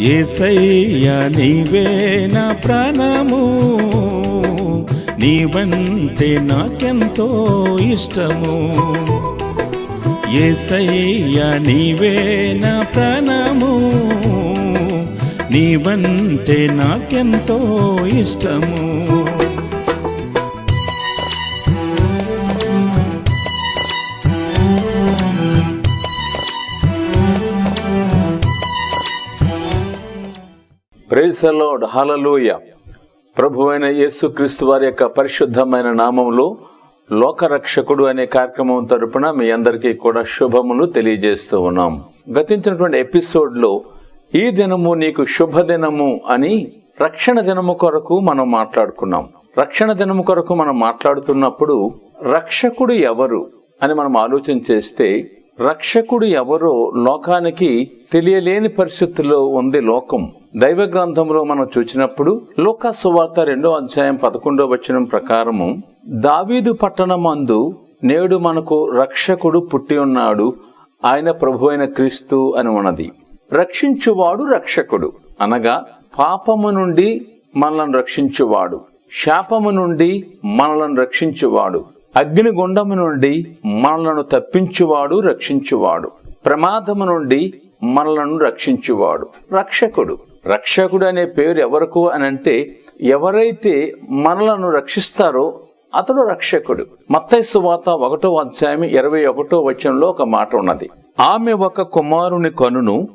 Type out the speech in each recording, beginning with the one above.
ఏసయ్య నీవే నా ప్రాణము. నీవంటే నాకెంతో ఇష్టము. ఏసయ్య నీవే నా ప్రాణము. నీవంటే నాకెంతో ఇష్టము. ప్రేసలోడ్ హలలోయ ప్రభువైన యేసుక్రీస్తు వారి యొక్క పరిశుద్ధమైన నామంలో లోకరక్షకుడు అనే కార్యక్రమం తరపున మీ అందరికీ కూడా శుభములు తెలియజేస్తూ ఉన్నాం. గతించినటువంటి ఎపిసోడ్లో ఈ దినము నీకు శుభదినము అని రక్షణ దినము కొరకు మనం మాట్లాడుకున్నాం. రక్షణ దినము కొరకు మనం మాట్లాడుతున్నప్పుడు రక్షకుడు ఎవరు అని మనం ఆలోచన చేస్తే రక్షకుడు ఎవరో లోకానికి తెలియలేని పరిస్థితుల్లో ఉంది లోకం. దైవ గ్రంథంలో మనం చూసినప్పుడు లోకాసువార్త రెండో అధ్యాయం పదకొండో వచనం ప్రకారము దావీదు పట్టణమందు నేడు మనకు రక్షకుడు పుట్టి ఉన్నాడు ఆయన ప్రభు అయిన క్రీస్తు అని ఉన్నది. రక్షించువాడు రక్షకుడు అనగా పాపము నుండి మనలను రక్షించువాడు శాపము నుండి మనలను రక్షించువాడు. అగ్నిగుండము నుండి మనలను తప్పించువాడు రక్షించువాడు. ప్రమాదము నుండి మనలను రక్షించువాడు. రక్షకుడు. రక్షకుడు అనే పేరు ఎవరకు అని అంటే ఎవరైతే మనలను రక్షిస్తారో అతడు రక్షకుడు. మత్తైసు వాత ఒకటో అధ్యాయం ఇరవై ఒకటో వచనంలో ఒక మాట ఉన్నది. ఆమె ఒక కుమారుని కనును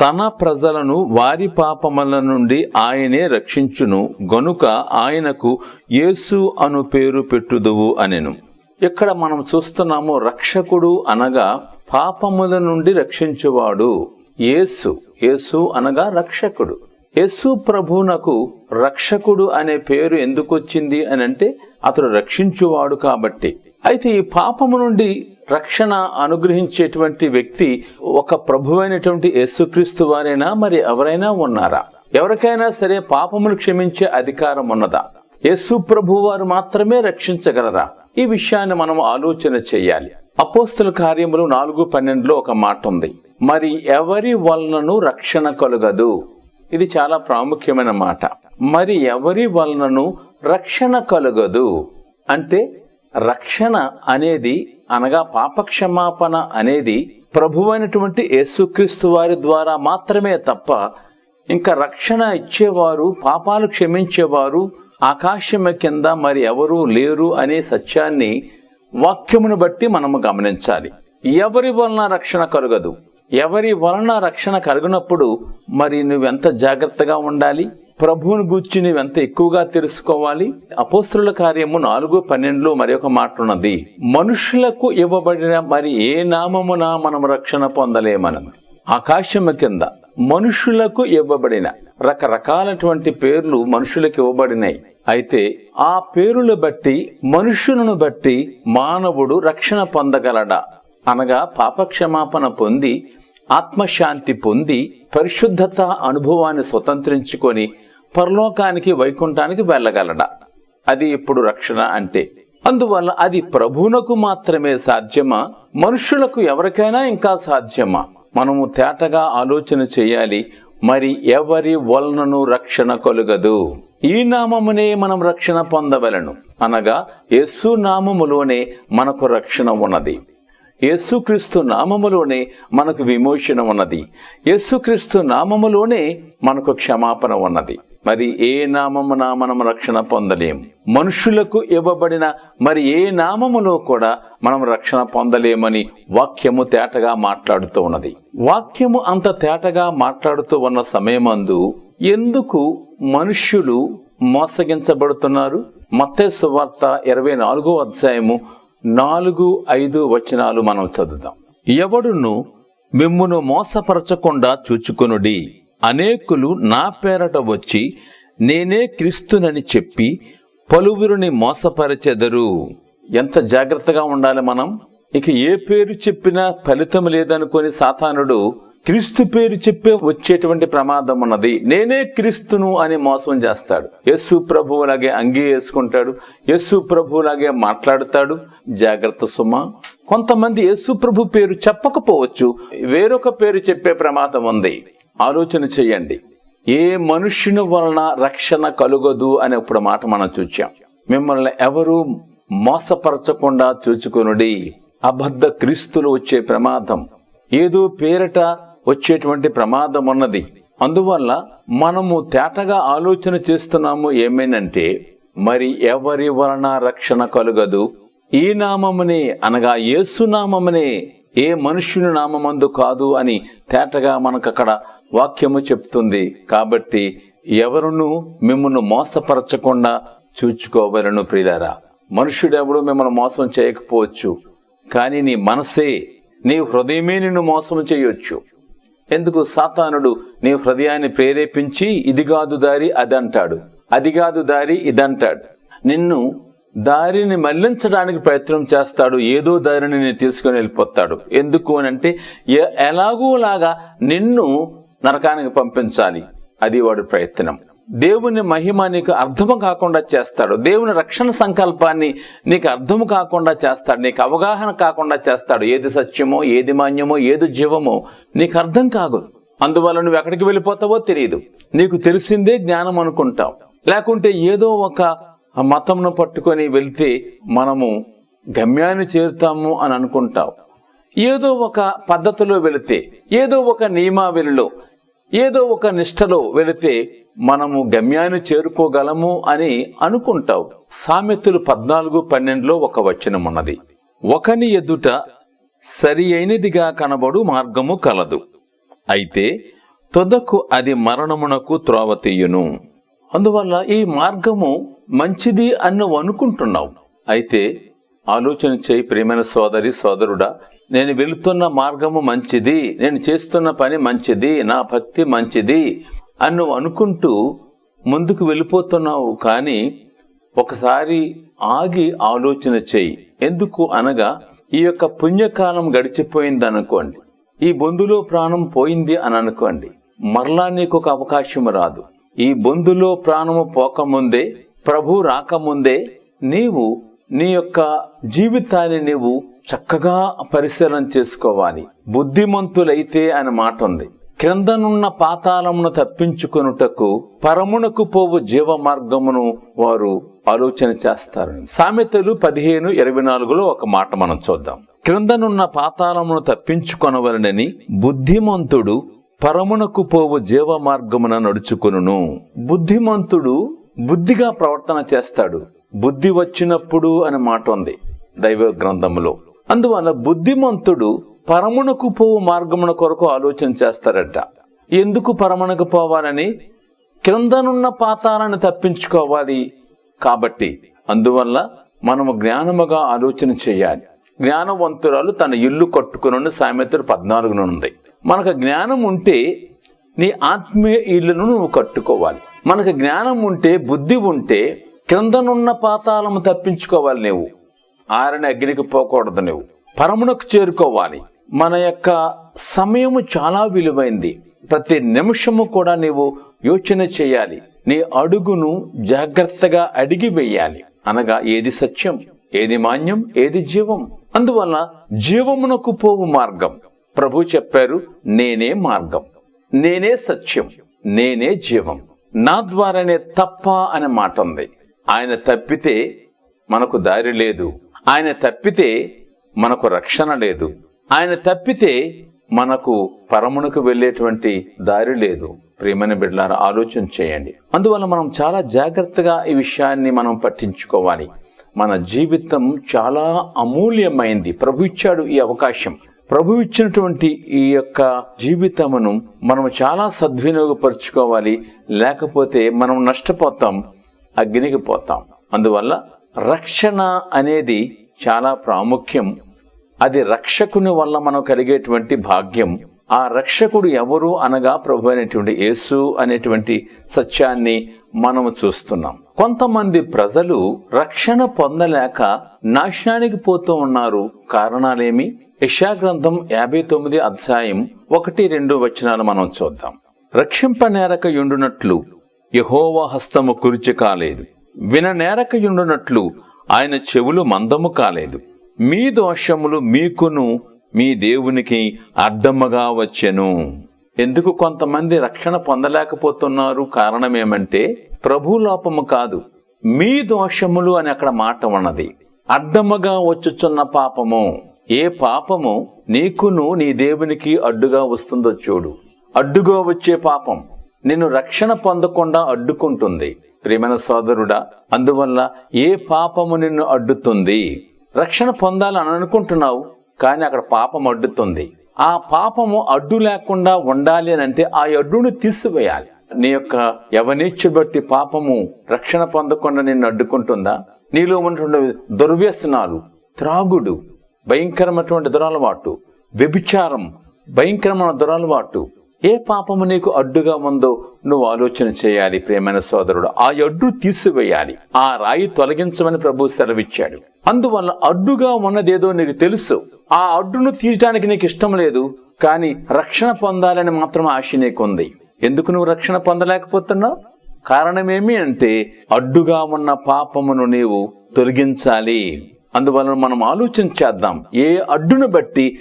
తన ప్రజలను వారి పాపముల నుండి ఆయనే రక్షించును. గనుక ఆయనకు యేసు అను పేరు పెట్టుదువు అనెను. ఇక్కడ మనం చూస్తున్నాము రక్షకుడు అనగా పాపముల నుండి రక్షించువాడు యేసు. యేసు అనగా రక్షకుడు. యేసు ప్రభువునకు రక్షకుడు అనే పేరు ఎందుకు వచ్చింది అని అంటే అతడు రక్షించువాడు కాబట్టి. అయితే ఈ పాపము నుండి రక్షణ అనుగ్రహించేటువంటి వ్యక్తి ఒక ప్రభువైనటువంటి యేసుక్రీస్తు వారైనా మరి ఎవరైనా ఉన్నారా? ఎవరికైనా సరే పాపములు క్షమించే అధికారం ఉన్నదా? యేసు ప్రభు వారు మాత్రమే రక్షించగలరా? ఈ విషయాన్ని మనం ఆలోచన చేయాలి. అపోస్తుల కార్యములు నాలుగు పన్నెండులో ఒక మాట ఉంది. మరి ఎవరి వలనను రక్షణ కలుగదు? ఇది చాలా ప్రాముఖ్యమైన మాట. మరి ఎవరి వలనను రక్షణ కలుగదు? అంటే రక్షణ అనేది అనగా పాపక్షమాపణ అనేది ప్రభువైనటువంటి యేసుక్రీస్తు వారి ద్వారా మాత్రమే తప్ప ఇంకా రక్షణ ఇచ్చేవారు పాపాలు క్షమించేవారు ఆకాశం కింద మరి ఎవరూ లేరు అనే సత్యాన్ని వాక్యమును బట్టి మనము గమనించాలి. ఎవరి వలన రక్షణ కలుగదు? ఎవరి వలన రక్షణ కలిగినప్పుడు మరి నువ్వెంత జాగ్రత్తగా ఉండాలి? ప్రభువుని గూర్చి నువ్వెంత ఎక్కువగా తెలుసుకోవాలి. అపోస్తుల కార్యము నాలుగు పన్నెండులో మరి ఒక మాట ఉన్నది మనుషులకు ఇవ్వబడిన మరి ఏ నామమున మనం రక్షణ పొందలేమనం ఆకాశము కింద మనుషులకు ఇవ్వబడిన రకరకాలటువంటి పేర్లు మనుషులకు ఇవ్వబడినాయి అయితే ఆ పేరులు బట్టి మనుషులను బట్టి మానవుడు రక్షణ పొందగలడా? అనగా పాపక్షమాపణ పొంది ఆత్మశాంతి పొంది పరిశుద్ధత అనుభవాన్ని స్వతంత్రించుకొని పరలోకానికి వైకుంఠానికి వెళ్ళగలడ? అది ఇప్పుడు రక్షణ అంటే? అందువల్ల అది ప్రభువునకు మాత్రమే సాధ్యమా? మనుషులకు ఎవరికైనా ఇంకా సాధ్యమా? మనము తేటగా ఆలోచన చేయాలి మరి ఎవరి వలనను రక్షణ కలుగదు? ఈ నామమునే మనం రక్షణ పొందవలను. అనగా యస్సు నామములోనే మనకు రక్షణ ఉన్నది. యేసుక్రీస్తు నామములోనే మనకు విమోచన ఉన్నది. యేసుక్రీస్తు నామములోనే మనకు క్షమాపణ ఉన్నది. మరి ఏ నామము మనం రక్షణ పొందలేము. మనుషులకు ఇవ్వబడిన మరి ఏ నామములో కూడా మనం రక్షణ పొందలేమని వాక్యము తేటగా మాట్లాడుతూ ఉన్నది. వాక్యము అంత తేటగా మాట్లాడుతూ ఉన్న సమయమందు ఎందుకు మనుష్యులు మోసగించబడుతున్నారు? మత్స్సు వార్త ఇరవై నాలుగో అధ్యాయము నాలుగు ఐదు వచనాలు మనం చదువుదాం. ఎవడును మిమ్మును మోసపరచకుండా చూచుకొనుడి? అనేకులు నా పేరట వచ్చి నేనే క్రీస్తునని చెప్పి పలువురిని మోసపరచెదరు. ఎంత జాగ్రత్తగా ఉండాలి మనం? ఇక ఏ పేరు చెప్పినా ఫలితం లేదనుకొని సాతానుడు క్రీస్తు పేరు చెప్పే వచ్చేటువంటి ప్రమాదం ఉన్నది. నేనే క్రీస్తును అని మోసం చేస్తాడు. యస్సు ప్రభువులాగే అంగీ వేసుకుంటాడు. యస్సు ప్రభువులాగే మాట్లాడతాడు. జాగ్రత్త సుమ. కొంతమంది యేసు ప్రభు పేరు చెప్పకపోవచ్చు. వేరొక పేరు చెప్పే ప్రమాదం ఉంది. ఆలోచన చేయండి. ఏ మనుష్యుని వలన రక్షణ కలుగదు అనే ఇప్పుడు మాట మనం చూచాం. మిమ్మల్ని ఎవరు మోసపరచకుండా చూచుకునుడి. అబద్ధ క్రీస్తులు వచ్చే ప్రమాదం. ఏదో పేరట వచ్చేటువంటి ప్రమాదం ఉన్నది. అందువల్ల మనము తేటగా ఆలోచన చేస్తున్నాము ఏమేనంటే మరి ఎవరి వలన రక్షణ కలుగదు? ఈ నామమునే అనగా యేసు నామమునే ఏ మనుష్యుని నామందు కాదు అని తేటగా మనకు అక్కడ వాక్యము చెప్తుంది. కాబట్టి ఎవరును మిమ్మల్ని మోసపరచకుండా చూచుకోవలను ప్రియులారా. మనుష్యుడెవడు మిమ్మల్ని మోసం చేయకపోవచ్చు. కానీ నీ మనసే నీ హృదయమే నిన్ను మోసం చేయొచ్చు. ఎందుకు? సాతానుడు నీ హృదయాన్ని ప్రేరేపించి ఇది కాదు దారి అది అంటాడు అది కాదు దారి ఇదంటాడు. నిన్ను దారిని మళ్ళించడానికి ప్రయత్నం చేస్తాడు. ఏదో దారిని నేను తీసుకుని వెళ్ళిపోతాడు. ఎందుకు అని అంటే ఎలాగోలాగా నిన్ను నరకానికి పంపించాలి. అది వాడి ప్రయత్నం. దేవుని మహిమ నీకు అర్థం కాకుండా చేస్తాడు. దేవుని రక్షణ సంకల్పాన్ని నీకు అర్థం కాకుండా చేస్తాడు. నీకు అవగాహన కాకుండా చేస్తాడు. ఏది సత్యమో ఏది మాన్యమో ఏది జీవమో నీకు అర్థం కాదు. అందువల్ల నువ్వు ఎక్కడికి వెళ్ళిపోతావో తెలియదు. నీకు తెలిసిందే జ్ఞానం అనుకుంటావు. లేకుంటే ఏదో ఒక మతంను పట్టుకొని వెళ్తే మనము గమ్యాన్ని చేరుతాము అని అనుకుంటావు. ఏదో ఒక పద్ధతిలో వెళితే ఏదో ఒక నియమావళిలో ఏదో ఒక నిష్టలో వెళితే మనము గమ్యాన్ని చేరుకోగలము అని అనుకుంటావు. సామెతలు పద్నాలుగు పన్నెండులో ఒక వచనం ఉన్నది. ఒకని ఎదుట సరి అయినదిగా కనబడు మార్గము కలదు. అయితే తొదకు అది మరణమునకు త్రోవతీయును అందువల్ల ఈ మార్గము మంచిది అని నువ్వు అనుకుంటున్నావు. అయితే ఆలోచన చేయి ప్రియమైన సోదరి సోదరుడా నేను వెళుతున్న మార్గము మంచిది నేను చేస్తున్న పని మంచిది నా భక్తి మంచిది అని నువ్వు అనుకుంటూ ముందుకు వెళ్ళిపోతున్నావు కానీ ఒకసారి ఆగి ఆలోచన చేయి. ఎందుకు అనగా ఈ యొక్క పుణ్యకాలం గడిచిపోయింది అనుకోండి ఈ బొందులో ప్రాణం పోయింది అని అనుకోండి. మరలా నీకు ఒక అవకాశం రాదు. ఈ బొందులో ప్రాణము పోకముందే ప్రభు రాకముందే నీవు నీ యొక్క జీవితాన్ని నీవు చక్కగా పరిశీలన చేసుకోవాలి. బుద్ధిమంతులైతే అని మాట ఉంది క్రిందనున్న పాతాళమును తప్పించుకొనుటకు పరమునకు పోవు జీవ మార్గమును వారు ఆలోచన చేస్తారు. సామెతలు పదిహేను ఇరవై నాలుగులో ఒక మాట మనం చూద్దాం. క్రిందనున్న పాతాళమును తప్పించుకొనవలనని బుద్ధిమంతుడు పరమునకు పోవు జీవ మార్గమున నడుచుకొనును. బుద్ధిమంతుడు బుద్ధిగా ప్రవర్తన చేస్తాడు. బుద్ధి వచ్చినప్పుడు అని మాట ఉంది దైవ గ్రంథములో. అందువల్ల బుద్ధిమంతుడు పరమునకు పోవు మార్గమున కొరకు ఆలోచన చేస్తారట. ఎందుకు పరమునకు పోవాలని? క్రిందనున్న పాతాలను తప్పించుకోవాలి కాబట్టి. అందువల్ల మనము జ్ఞానముగా ఆలోచన చేయాలి. జ్ఞానవంతురాలు తన ఇల్లు కట్టుకుని సామెతలు పద్నాలుగున ఉంది. మనకు జ్ఞానం ఉంటే నీ ఆత్మీయ ఇల్లును నువ్వు కట్టుకోవాలి. మనకు జ్ఞానం ఉంటే బుద్ధి ఉంటే క్రిందనున్న పాతాలము తప్పించుకోవాలి నువ్వు ఆరని అగ్నికి పోకూడదు నువ్వు పరమునకు చేరుకోవాలి. మన యొక్క సమయము చాలా విలువైంది. ప్రతి నిమిషము కూడా నీవు యోచన చేయాలి. నీ అడుగును జాగ్రత్తగా అడిగి వెయ్యాలి అనగా ఏది సత్యం ఏది మాన్యం ఏది జీవం. అందువల్ల జీవమునకు పోవు మార్గం. ప్రభు చెప్పారు నేనే మార్గం. నేనే సత్యం నేనే జీవం. నా ద్వారానే తప్ప అనే మాట ఉంది ఆయన తప్పితే మనకు దారి లేదు. ఆయన తప్పితే మనకు రక్షణ లేదు. ఆయన తప్పితే మనకు పరమునకు వెళ్ళేటువంటి దారి లేదు. ప్రేమని బిడ్డలారా ఆలోచన చేయండి. అందువల్ల మనం చాలా జాగ్రత్తగా ఈ విషయాన్ని మనం పట్టించుకోవాలి. మన జీవితం చాలా అమూల్యమైంది. ప్రభు ఇచ్చాడు ఈ అవకాశం. ప్రభు ఇచ్చినటువంటి ఈ యొక్క జీవితమును మనం చాలా సద్వినియోగపరుచుకోవాలి. లేకపోతే మనం నష్టపోతాం అగ్నికి పోతాం. అందువల్ల రక్షణ అనేది చాలా ప్రాముఖ్యం. అది రక్షకుని వల్ల మనం కలిగేటువంటి భాగ్యం. ఆ రక్షకుడు ఎవరు అనగా ప్రభు అనేటువంటి యేసు అనేటువంటి సత్యాన్ని మనం చూస్తున్నాం. కొంతమంది ప్రజలు రక్షణ పొందలేక నాశనానికి పోతూ ఉన్నారు. కారణాలేమి? యశాగ్రంథం యాభై తొమ్మిది అధ్యాయం ఒకటి రెండు వచనాలు మనం చూద్దాం. రక్షింపనేరక యుండునట్లు యహోవ హస్తము కురిచి కాలేదు. విననేరకయుండునట్లు ఆయన చెవులు మందము కాలేదు. మీ దోషములు మీకును మీ దేవునికి అడ్డమ్మగా వచ్చెను. ఎందుకు కొంతమంది రక్షణ పొందలేకపోతున్నారు? కారణం ఏమంటే ప్రభు లోపము కాదు. మీ దోషములు అని అక్కడ మాట ఉన్నది. అడ్డముగా వచ్చుచున్న పాపము. ఏ పాపము నీకును నీ దేవునికి అడ్డుగా వస్తుందో చూడు. అడ్డుగా వచ్చే పాపం. నిన్ను రక్షణ పొందకుండా అడ్డుకుంటుంది. ప్రేమన సోదరుడా అందువల్ల ఏ పాపము నిన్ను అడ్డుతుంది? రక్షణ పొందాలని అనుకుంటున్నావు కానీ అక్కడ పాపం అడ్డుతుంది. ఆ పాపము అడ్డు లేకుండా ఉండాలి అని అంటే ఆ అడ్డును తీసివేయాలి. నీ యొక్క యవనేచ్ఛ బట్టి పాపము రక్షణ పొందకుండా నిన్ను అడ్డుకుంటుందా? నీలో ఉన్నటువంటి దుర్వ్యసనాలు త్రాగుడు భయంకరమైనటువంటి దురలవాటు వ్యభిచారం భయంకరమైన దురలవాటు ఏ పాపము నీకు అడ్డుగా ఉందో నువ్వు ఆలోచన చేయాలి ప్రేమైన సోదరుడు. ఆ అడ్డు తీసివేయాలి. ఆ రాయి తొలగించమని ప్రభు సెలవిచ్చాడు. అందువల్ల అడ్డుగా ఉన్నదేదో నీకు తెలుసు. ఆ అడ్డును తీయడానికి నీకు ఇష్టం లేదు కానీ రక్షణ పొందాలని మాత్రం ఆశ నీకుంది. ఎందుకు నువ్వు రక్షణ పొందలేకపోతున్నావు? కారణమేమి అంటే అడ్డుగా ఉన్న పాపమును నీవు తొలగించాలి. అందువలన మనం ఆలోచన చేద్దాం. ఏ అడ్డును బట్టి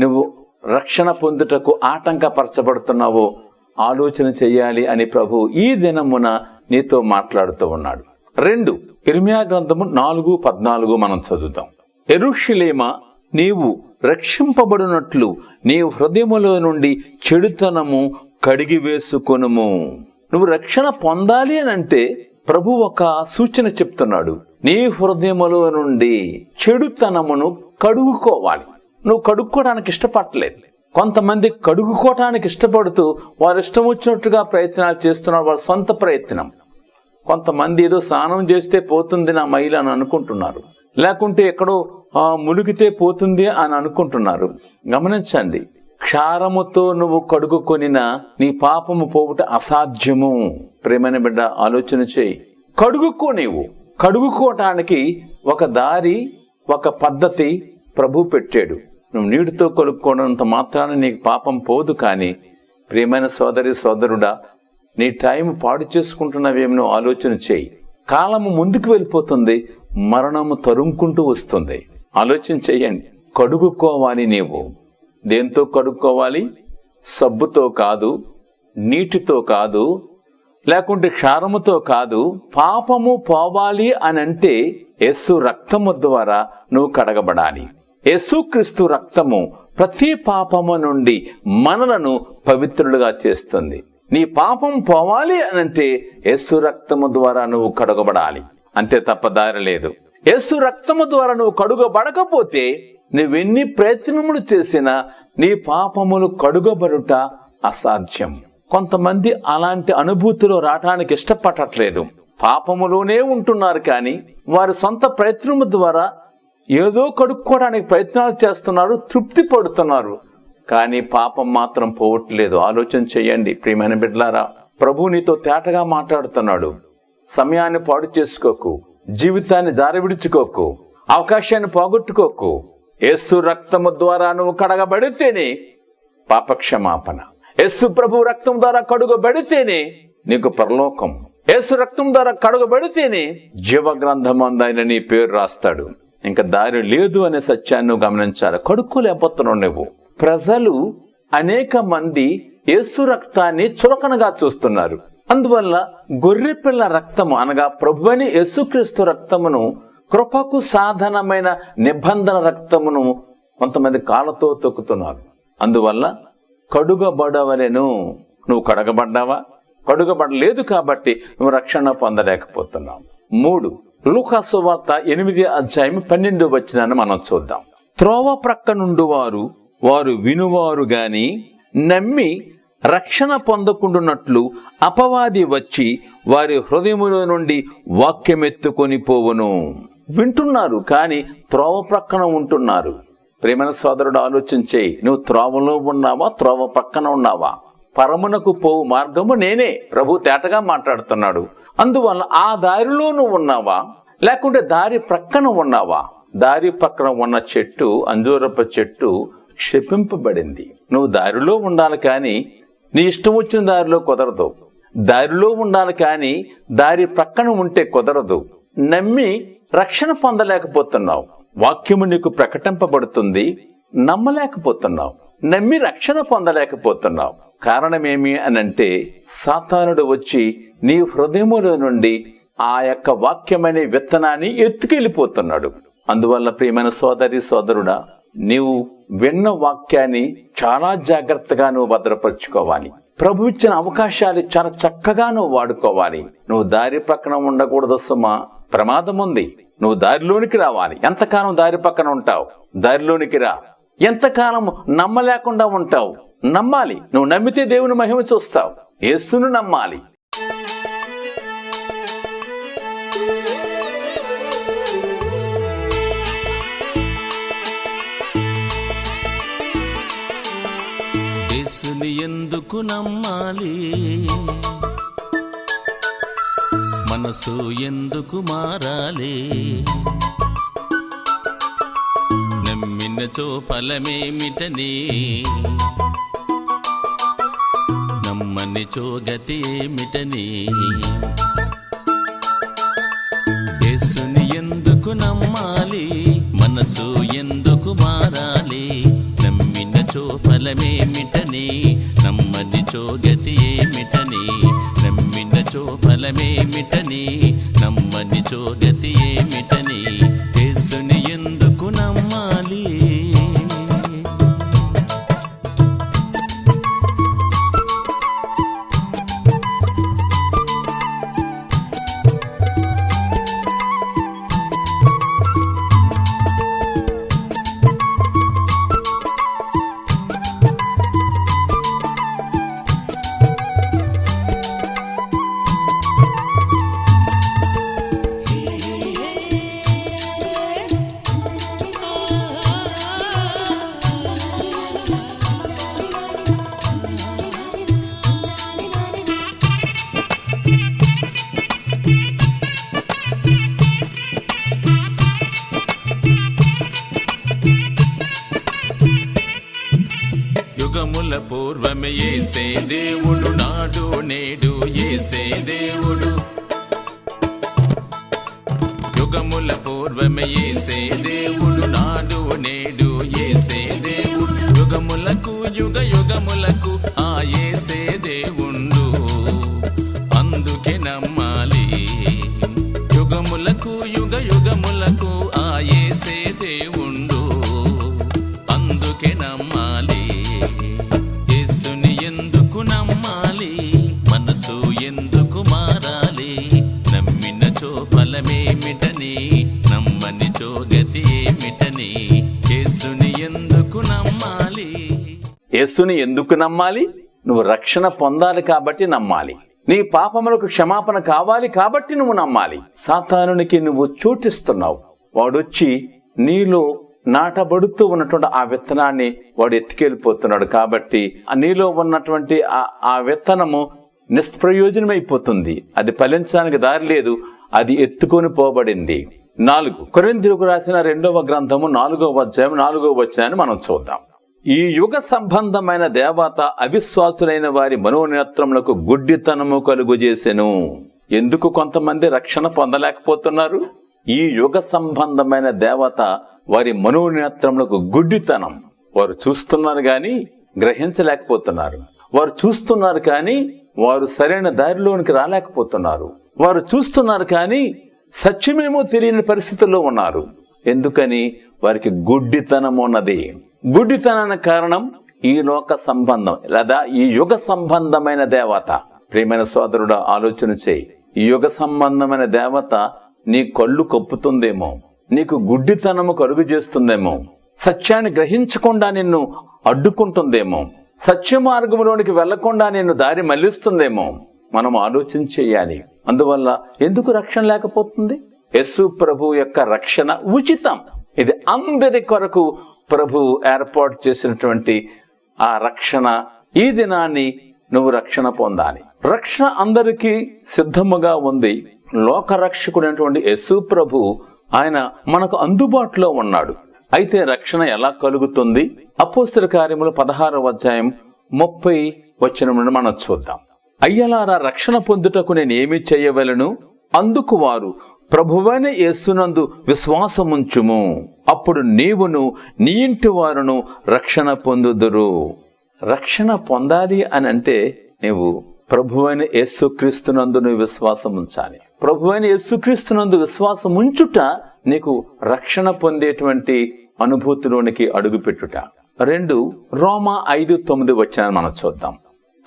నువ్వు రక్షణ పొందుటకు ఆటంకపరచబడుతున్నావో ఆలోచన చెయ్యాలి అని ప్రభు ఈ దినమున నీతో మాట్లాడుతూ ఉన్నాడు. రెండు ఇర్మియా గ్రంథము నాలుగు పద్నాలుగు మనం చదువుతాం. ఎరుషులేమ నీవు రక్షింపబడినట్లు నీ హృదయములో నుండి చెడుతనము కడిగి వేసుకొనుము. నువ్వు రక్షణ పొందాలి అని అంటే ప్రభు ఒక సూచన చెప్తున్నాడు. నీ హృదయములో నుండి చెడుతనమును కడుగుకోవాలి. నువ్వు కడుక్కోవడానికి ఇష్టపడలేదు కొంతమంది కడుగుకోవటానికి ఇష్టపడుతూ వారు ఇష్టం వచ్చినట్టుగా ప్రయత్నాలు చేస్తున్నారు వాళ్ళ సొంత ప్రయత్నం. కొంతమంది ఏదో స్నానం చేస్తే పోతుంది నా మైలు అని అనుకుంటున్నారు. లేకుంటే ఎక్కడో ములిగితే మునిగితే పోతుంది అని అనుకుంటున్నారు. గమనించండి క్షారముతో నువ్వు కడుగుకొనిన నీ పాపము పోవుట అసాధ్యము. ప్రేమైన బిడ్డ ఆలోచన చేయి. కడుగుకో నీవు కడుగుకోవటానికి ఒక దారి ఒక పద్ధతి ప్రభు పెట్టాడు. నువ్వు నీటితో కొలుక్కోవడంత మాత్రాన నీకు పాపం పోదు కానీ ప్రియమైన సోదరి సోదరుడా నీ టైం పాడు చేసుకుంటున్నవేమి నువ్వు ఆలోచన చేయి. కాలము ముందుకు వెళ్ళిపోతుంది మరణము తరుముకుంటూ వస్తుంది. ఆలోచన చెయ్యండి కడుగుకోవాలి నీవు. దేంతో కడుక్కోవాలి? సబ్బుతో కాదు నీటితో కాదు లేకుంటే క్షారముతో కాదు పాపము పోవాలి అని అంటే రక్తము ద్వారా నువ్వు కడగబడాలి. యేసుక్రీస్తు రక్తము ప్రతి పాపము నుండి మనలను పవిత్రులుగా చేస్తుంది. నీ పాపం పోవాలి అనంటే అంటే యేసు రక్తము ద్వారా నువ్వు కడుగబడాలి. అంతే తప్ప దారి లేదు. యేసు రక్తము ద్వారా నువ్వు కడుగబడకపోతే నువ్వెన్ని ప్రయత్నములు చేసినా నీ పాపములు కడుగబడుట అసాధ్యం. కొంతమంది అలాంటి అనుభూతిలో రావటానికి ఇష్టపడట్లేదు. పాపములోనే ఉంటున్నారు కానీ వారి సొంత ప్రయత్నము ద్వారా ఏదో కడుక్కోవడానికి ప్రయత్నాలు చేస్తున్నారు తృప్తి పడుతున్నారు. కానీ పాపం మాత్రం పోవట్లేదు. ఆలోచన చేయండి. ప్రియమైన బిడ్లారా ప్రభు నీతో తేటగా మాట్లాడుతున్నాడు. సమయాన్ని పాడు చేసుకోకు. జీవితాన్ని జారి విడుచుకోకు. అవకాశాన్ని పోగొట్టుకోకు. యేసు రక్తము ద్వారా నువ్వు కడగబడితేనే పాపక్షమాపణ. యేసు ప్రభు రక్తం ద్వారా కడుగబడితేనే నీకు పరలోకం. యేసు రక్తం ద్వారా కడుగబడితేనే జీవ గ్రంథమందైన నీ పేరు రాస్తాడు. ఇంకా దారి లేదు అనే సత్యాన్ని నువ్వు గమనించాలి. కడుక్కోలేకపోతున్నావు నువ్వు. ప్రజలు అనేక మంది యేసు రక్తాన్ని చులకనగా చూస్తున్నారు. అందువల్ల గొర్రెపిల్ల రక్తము అనగా ప్రభువని యేసుక్రీస్తు రక్తమును కృపకు సాధనమైన నిబంధన రక్తమును కొంతమంది కాళ్ళతో తొక్కుతున్నారు. అందువల్ల కడుగబడవలెను. నువ్వు కడగబడ్డావా? కడుగబడలేదు కాబట్టి నువ్వు రక్షణ పొందలేకపోతున్నావు. మూడు లూకాసు వార్త ఎనిమిది అధ్యాయం పన్నెండు వచ్చినాన్ని మనం చూద్దాం. త్రోవ ప్రక్క నుండి వారు వారు వినువారు గాని నమ్మి రక్షణ పొందకుండునట్లు అపవాది వచ్చి వారి హృదయములో నుండి వాక్యమెత్తుకొని పోవును. వింటున్నారు కానీ త్రోవ ప్రక్కన ఉంటున్నారు. ప్రేమన సోదరుడు ఆలోచించే నువ్వు త్రోవలో ఉన్నావా? త్రోవ ప్రక్కన ఉన్నావా? పరమునకు పోవు మార్గము నేనే ప్రభు తేటగా మాట్లాడుతున్నాడు. అందువల్ల ఆ దారిలో నువ్వు ఉన్నావా? లేకుంటే దారి ప్రక్కన ఉన్నావా? దారి పక్కన ఉన్న చెట్టు అంజూరప చెట్టు క్షపింపబడింది. నువ్వు దారిలో ఉండాలి కానీ నీ ఇష్టం వచ్చిన దారిలో కుదరదు. దారిలో ఉండాలి కానీ దారి ప్రక్కన ఉంటే కుదరదు. నమ్మి రక్షణ పొందలేకపోతున్నావు. వాక్యము నీకు ప్రకటింపబడుతుంది. నమ్మలేకపోతున్నావు. నమ్మి రక్షణ పొందలేకపోతున్నావు. కారణమేమి అనంటే సాతానుడు వచ్చి నీ హృదయములో నుండి ఆ యొక్క వాక్యమనే విత్తనాన్ని ఎత్తుకెళ్ళిపోతున్నాడు. అందువల్ల ప్రియమైన సోదరి సోదరుడా నీవు విన్న వాక్యాన్ని చాలా జాగ్రత్తగా నువ్వు భద్రపరుచుకోవాలి. ప్రభు ఇచ్చిన అవకాశాలు చాలా చక్కగా నువ్వు వాడుకోవాలి. నువ్వు దారి పక్కన ఉండకూడదు సుమా. ప్రమాదం ఉంది. నువ్వు దారిలోనికి రావాలి. ఎంతకాలం దారి పక్కన ఉంటావు? దారిలోనికి రా. ఎంతకాలం నమ్మలేకుండా ఉంటావు? నమ్మాలి. నువ్వు నమ్మితే దేవుని మహిమ చూస్తావు. యేసును నమ్మాలి. యేసుని ఎందుకు నమ్మాలి? మనసు ఎందుకు మారాలి? నమ్మినచో ఫలమేమిటని నమ్మనిచో గతి ఏమిటని యేసుని ఎందుకు నమ్మాలి? మనసు ఎందుకు మారాలి? నమ్మినచో ఫలమేమిటని నమ్మనిచో గతి ఏమిటని నమ్మినచో ఫలమేమిటని నమ్మనిచో గతి ఏమి యుగములకు యుగ యుగములకు ఆ ఏసే దేవుండు. అందుకే నమ్మాలి. యేసుని ఎందుకు నమ్మాలి? మనసు ఎందుకు మారాలి? నమ్మినచో ఫలమేమిటని నమ్మనిచో గతి ఏమిటని? యేసుని ఎందుకు నమ్మాలి? యేసుని ఎందుకు నమ్మాలి? నువ్వు రక్షణ పొందాలి కాబట్టి నమ్మాలి. నీ పాపములకు క్షమాపణ కావాలి కాబట్టి నువ్వు నమ్మాలి. సాతానునికి నువ్వు చోటిస్తున్నావు. వాడొచ్చి నీలో నాటబడుతూ ఉన్నటువంటి ఆ విత్తనాన్ని వాడు ఎత్తుకెళ్ళిపోతున్నాడు కాబట్టి ఆ నీలో ఉన్నటువంటి ఆ- విత్తనము నిష్ప్రయోజనమైపోతుంది. అది ఫలించడానికి దారి లేదు. అది ఎత్తుకొని పోబడింది. నాలుగు కొరింథీయులకు రాసిన రెండవ గ్రంథము నాలుగవ అధ్యాయం నాలుగవ వచ్చాయని మనం చూద్దాం. ఈ యుగ సంబంధమైన దేవత అవిశ్వాసులైన వారి మనోనేత్రములకు గుడ్డితనము కలుగు చేసెను. ఎందుకు కొంతమంది రక్షణ పొందలేకపోతున్నారు? ఈ యుగ సంబంధమైన దేవత వారి మనోనేత్రములకు గుడ్డితనం. వారు చూస్తున్నారు గాని గ్రహించలేకపోతున్నారు. వారు చూస్తున్నారు కానీ వారు సరైన దారిలోనికి రాలేకపోతున్నారు. వారు చూస్తున్నారు కానీ సత్యమేమో తెలియని పరిస్థితుల్లో ఉన్నారు. ఎందుకని? వారికి గుడ్డితనం ఉన్నది గుడ్డితనానికి కారణం ఈ లోక సంబంధం లేదా ఈ యుగ సంబంధమైన దేవత. ప్రియమైన సోదరుడు ఆలోచన చేయి. ఈ యుగ సంబంధమైన దేవత నీ కళ్ళు కప్పుతుందేమో నీకు గుడ్డితనము కలుగు చేస్తుందేమో సత్యాన్ని గ్రహించకుండా నిన్ను అడ్డుకుంటుందేమో సత్య మార్గంలోనికి వెళ్ళకుండా నిన్ను దారి మళ్ళిస్తుందేమో. మనం ఆలోచన చేయాలి. అందువల్ల ఎందుకు రక్షణ లేకపోతుంది? యస్సు ప్రభు యొక్క రక్షణ ఉచితం. ఇది అందరి కొరకు ప్రభు ఏర్పాటు చేసినటువంటి ఆ రక్షణ ఈ దినాన్ని నువ్వు రక్షణ పొందాలి. రక్షణ అందరికీ సిద్ధముగా ఉంది. లోక రక్షకుడైనటువంటి యస్సు ప్రభు ఆయన మనకు అందుబాటులో ఉన్నాడు. అయితే రక్షణ ఎలా కలుగుతుంది? అపోస్తుల కార్యములు పదహారు అధ్యాయం ముప్పై వచ్చిన మనం చూద్దాం. అయ్యలారా రక్షణ పొందుటకు నేను ఏమి చేయవలను? అందుకు వారు ప్రభువైన యేసునందు విశ్వాసముంచుము. అప్పుడు నీవును నీ ఇంటి వారును రక్షణ పొందుదురు. రక్షణ పొందాలి అని అంటే నీవు ప్రభువైన యేసుక్రీస్తునందు నువ్వు విశ్వాసం ఉంచాలి ప్రభువైన యేసుక్రీస్తునందు విశ్వాసం ఉంచుట నీకు రక్షణ పొందేటువంటి అనుభూతిలోనికి అడుగుపెట్టుట. రెండు రోమా ఐదు తొమ్మిది వచ్చిన మనం చూద్దాం.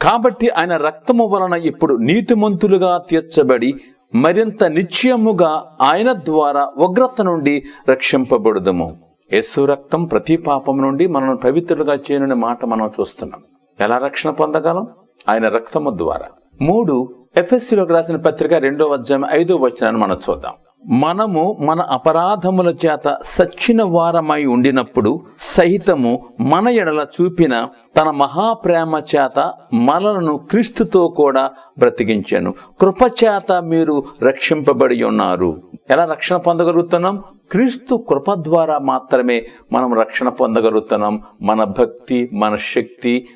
కాబట్టి ఆయన రక్తము వలన ఇప్పుడు నీతిమంతులుగా తీర్చబడి మరింత నిశ్చయముగా ఆయన ద్వారా ఉగ్రత నుండి రక్షింపబడదము. యేసు రక్తం ప్రతి పాపం నుండి మనల్ని పవిత్రులుగా చేయనున్న మాట మనం చూస్తున్నాం. ఎలా రక్షణ పొందగలం? ఆయన రక్తము ద్వారా. మూడు ఎఫ్ఎస్సిలోకి రాసిన పత్రిక రెండో అధ్యాయం ఐదో వచ్చినాన్ని మనం చూద్దాం. మనము మన అపరాధముల చేత సచ్చిన వారమై ఉండినప్పుడు సహితము మన ఎడల చూపిన తన మహాప్రేమ చేత మనలను క్రీస్తుతో కూడా బ్రతికించాను. కృప చేత మీరు రక్షింపబడి ఉన్నారు. ఎలా రక్షణ పొందగలుగుతున్నాం? క్రీస్తు కృప ద్వారా మాత్రమే మనం రక్షణ పొందగలుగుతున్నాం. మన భక్తి మన శక్తి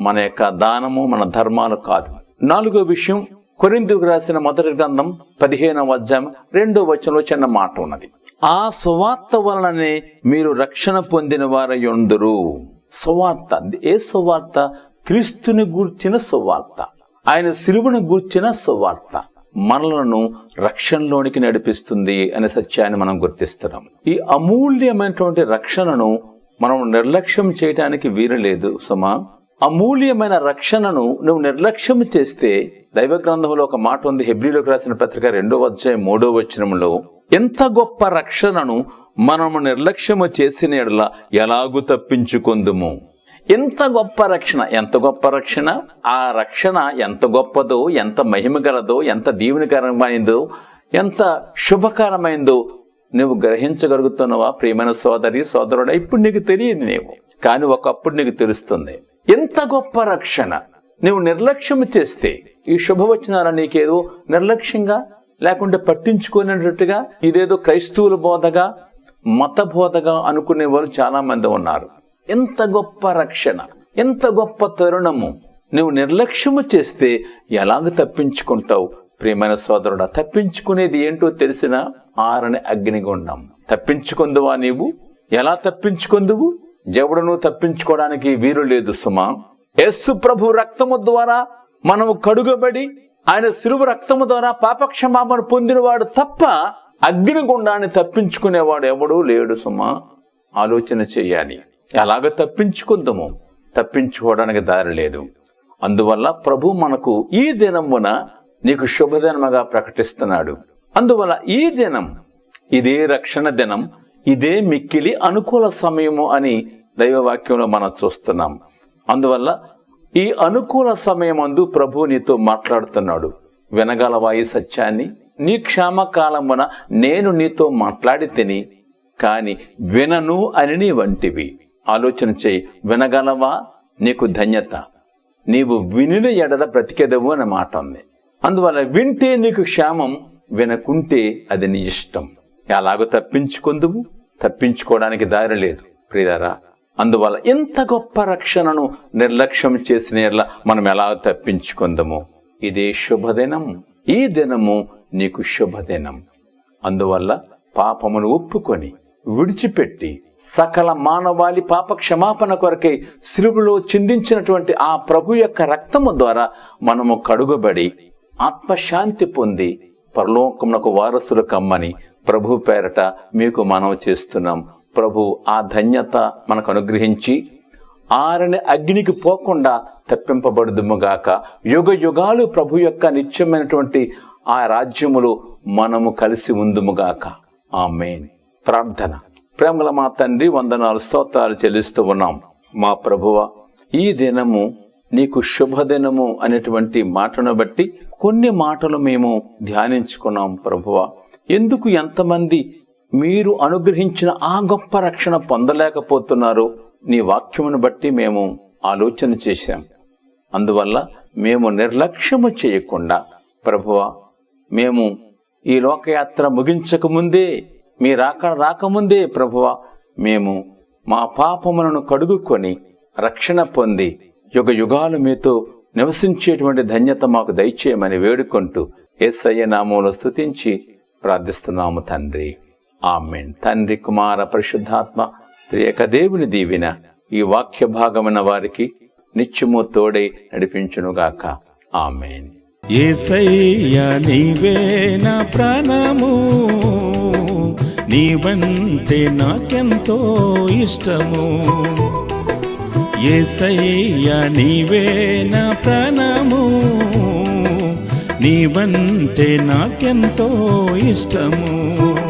మన యొక్క దానము మన ధర్మాలు కాదు. నాలుగో విషయం కొరిందుకు రాసిన మొదటి గ్రంథం పదిహేనవ అధ్యాయం రెండో వచనంలో చిన్న మాట ఉన్నది. ఆ సువార్త వలననే మీరు రక్షణ పొందిన వారయుందురు సువార్త. ఏ సువార్త? క్రీస్తుని గూర్చిన సువార్త. ఆయన సిలువను గూర్చిన సువార్త. మనలను రక్షణలోనికి నడిపిస్తుంది అనే సత్యాన్ని మనం గుర్తిస్తున్నాం. ఈ అమూల్యమైనటువంటి రక్షణను మనం నిర్లక్ష్యం చేయటానికి వీలు లేదు సుమా. అమూల్యమైన రక్షణను నువ్వు నిర్లక్ష్యం చేస్తే దైవ గ్రంథంలో ఒక మాట ఉంది హెబ్రిలోకి రాసిన పత్రిక రెండో అధ్యాయం మూడో వచనంలో ఎంత గొప్ప రక్షణను మనము నిర్లక్ష్యము చేసిన ఎడల ఎలాగు తప్పించుకుందుము? ఎంత గొప్ప రక్షణ ఎంత గొప్ప రక్షణ? ఆ రక్షణ ఎంత గొప్పదో ఎంత మహిమగలదో ఎంత దీవెనకరమైందో ఎంత శుభకరమైందో నువ్వు గ్రహించగలుగుతున్నావా? ప్రియమైన సోదరి సోదరుడా ఇప్పుడు నీకు తెలియదు నీవు. కానీ ఒకప్పుడు నీకు తెలుస్తుంది. ఎంత గొప్ప రక్షణ. నువ్వు నిర్లక్ష్యం చేస్తే ఈ శుభవచనాలు నీకేదో నిర్లక్ష్యంగా లేకుంటే పట్టించుకునేటట్టుగా ఇదేదో క్రైస్తవుల బోధగా మత బోధగా అనుకునే వాళ్ళు చాలా మంది ఉన్నారు. ఎంత గొప్ప రక్షణ ఎంత గొప్ప తరుణము. నువ్వు నిర్లక్ష్యము చేస్తే ఎలాగ తప్పించుకుంటావు? ప్రియమైన సోదరుడా తప్పించుకునేది ఏంటో తెలిసిన ఆరని అగ్నిగుండం. తప్పించుకుందువా నీవు? ఎలా తప్పించుకుందువు? ఎవడను తప్పించుకోవడానికి వీలు లేదు సుమా. యేసు ప్రభు రక్తము ద్వారా మనము కడుగబడి ఆయన సిలువ రక్తము ద్వారా పాపక్షమాపణ పొందినవాడు తప్ప అగ్నిగుండాన్ని తప్పించుకునేవాడు ఎవడూ లేడు సుమా. ఆలోచన చేయాలి. ఎలాగ తప్పించుకుందాము? తప్పించుకోవడానికి దారి లేదు. అందువల్ల ప్రభు మనకు ఈ దినమున నీకు శుభదినముగా ప్రకటిస్తున్నాడు. అందువల్ల ఈ దినం ఇదే రక్షణ దినం ఇదే మిక్కిలి అనుకూల సమయము అని దైవవాక్యంలో మనం చూస్తున్నాం. అందువల్ల ఈ అనుకూల సమయమందు ప్రభు నీతో మాట్లాడుతున్నాడు. వినగలవా ఈ సత్యాన్ని నీ క్షామకాలమున నేను నీతో మాట్లాడి తిని కాని వినను అని నీ వంటివి. ఆలోచన చేయి వినగలవా? నీకు ధన్యత. నీవు వినిన ఎడల బ్రతికెదవు అనే మాట ఉంది. అందువల్ల వింటే నీకు క్షేమం వినకుంటే అది నీ ఇష్టం. ఎలాగో తప్పించుకుందువు? తప్పించుకోవడానికి దారి లేదు. ప్రియారా అందువల్ల ఇంత గొప్ప రక్షణను నిర్లక్ష్యం చేసిన మనం ఎలా తప్పించుకుందాము? ఇదే శుభదినం. ఈ దినము నీకు శుభదినం. అందువల్ల పాపమును ఒప్పుకొని విడిచిపెట్టి సకల మానవాళి పాప క్షమాపణ కొరకై శిలువులో చిందించినటువంటి ఆ ప్రభు యొక్క రక్తము ద్వారా మనము కడుగబడి ఆత్మశాంతి పొంది పరలోకమునకు వారసులు కమ్మని ప్రభు పేరట మీకు మనవి చేస్తున్నాం. ప్రభు ఆ ధన్యత మనకు అనుగ్రహించి ఆరని అగ్నికి పోకుండా తప్పింపబడుదుముగాక యుగ యుగాలు ప్రభు యొక్క నిత్యమైనటువంటి ఆ రాజ్యములు మనము కలిసి ఉందుముగాక ఆమెన్. ప్రార్థన. ప్రేమల మా తండ్రి వందనాలు స్తోత్రాలు చెల్లిస్తూ ఉన్నాం. మా ప్రభువ ఈ దినము నీకు శుభదినము అనేటువంటి మాటను బట్టి కొన్ని మాటలు మేము ధ్యానించుకున్నాం ప్రభువ. ఎందుకు ఎంతమంది మీరు అనుగ్రహించిన ఆ గొప్ప రక్షణ పొందలేకపోతున్నారో నీ వాక్యమును బట్టి మేము ఆలోచన చేశాం. అందువల్ల మేము నిర్లక్ష్యము చేయకుండా ప్రభువ మేము ఈ లోకయాత్ర ముగించకముందే మీ రాక రాకముందే ప్రభువ మేము మా పాపములను కడుగుకొని రక్షణ పొంది యుగ యుగాలు మీతో నివసించేటువంటి ధన్యత మాకు దయచేయమని వేడుకుంటూ ఎస్ఐ నామంలో స్థుతించి ప్రార్థిస్తున్నాము తండ్రి. ఆమెన్. తండ్రి కుమార పరిశుద్ధాత్మ త్రియక దేవుని దీవిన ఈ వాక్య భాగమైన వారికి నిత్యము తోడై నడిపించునుగాక. ఆమెన్. ఏసయ్యా నీవే నా ప్రాణము నీవంటే నాకెంతో ఇష్టము. ఏసయ్యా నీవే నా ప్రాణము నీవంటే నాకెంతో ఇష్టము.